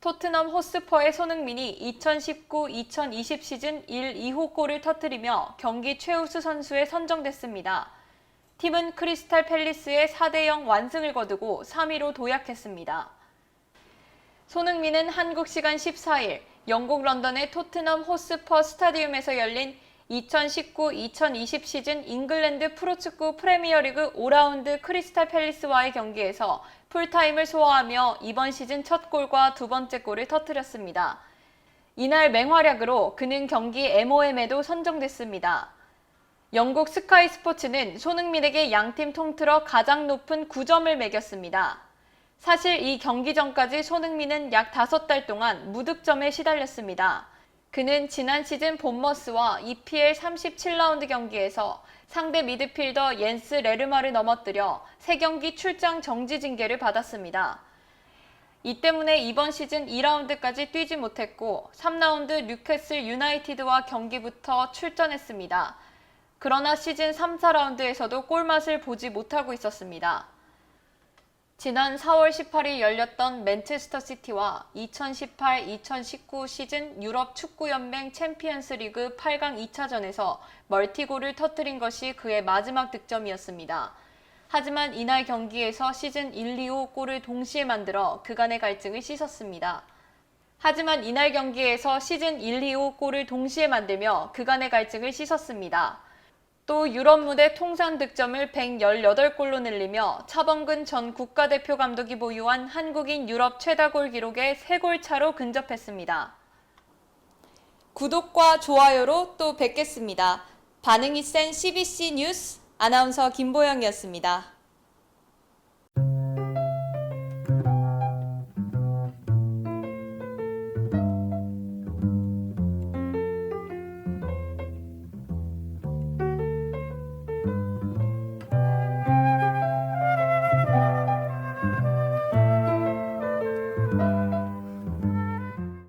토트넘 호스퍼의 손흥민이 2019-2020 시즌 1, 2호 골을 터뜨리며 경기 최우수 선수에 선정됐습니다. 팀은 크리스탈 팰리스의 4대0 완승을 거두고 3위로 도약했습니다. 손흥민은 한국 시간 14일 영국 런던의 토트넘 호스퍼 스타디움에서 열린 2019-2020 시즌 잉글랜드 프로축구 프리미어리그 5라운드 크리스탈 팰리스와의 경기에서 풀타임을 소화하며 이번 시즌 첫 골과 두 번째 골을 터뜨렸습니다. 이날 맹활약으로 그는 경기 MOM에도 선정됐습니다. 영국 스카이 스포츠는 손흥민에게 양팀 통틀어 가장 높은 9점을 매겼습니다. 사실 이 경기 전까지 손흥민은 약 5달 동안 무득점에 시달렸습니다. 그는 지난 시즌 본머스와 EPL 37라운드 경기에서 상대 미드필더 옌스 레르마를 넘어뜨려 3경기 출장 정지 징계를 받았습니다. 이 때문에 이번 시즌 2라운드까지 뛰지 못했고 3라운드 뉴캐슬 유나이티드와 경기부터 출전했습니다. 그러나 시즌 3, 4라운드에서도 골맛을 보지 못하고 있었습니다. 지난 4월 18일 열렸던 맨체스터 시티와 2018-2019 시즌 유럽 축구연맹 챔피언스 리그 8강 2차전에서 멀티골을 터뜨린 것이 그의 마지막 득점이었습니다. 하지만 이날 경기에서 시즌 1, 2호 골을 동시에 만들어 그간의 갈증을 씻었습니다. 하지만 이날 경기에서 시즌 1, 2호 골을 동시에 만들며 그간의 갈증을 씻었습니다. 또 유럽 무대 통산 득점을 118골로 늘리며 차범근 전 국가대표 감독이 보유한 한국인 유럽 최다골 기록에 3골 차로 근접했습니다. 구독과 좋아요로 또 뵙겠습니다. 반응이 센 CBC 뉴스 아나운서 김보영이었습니다.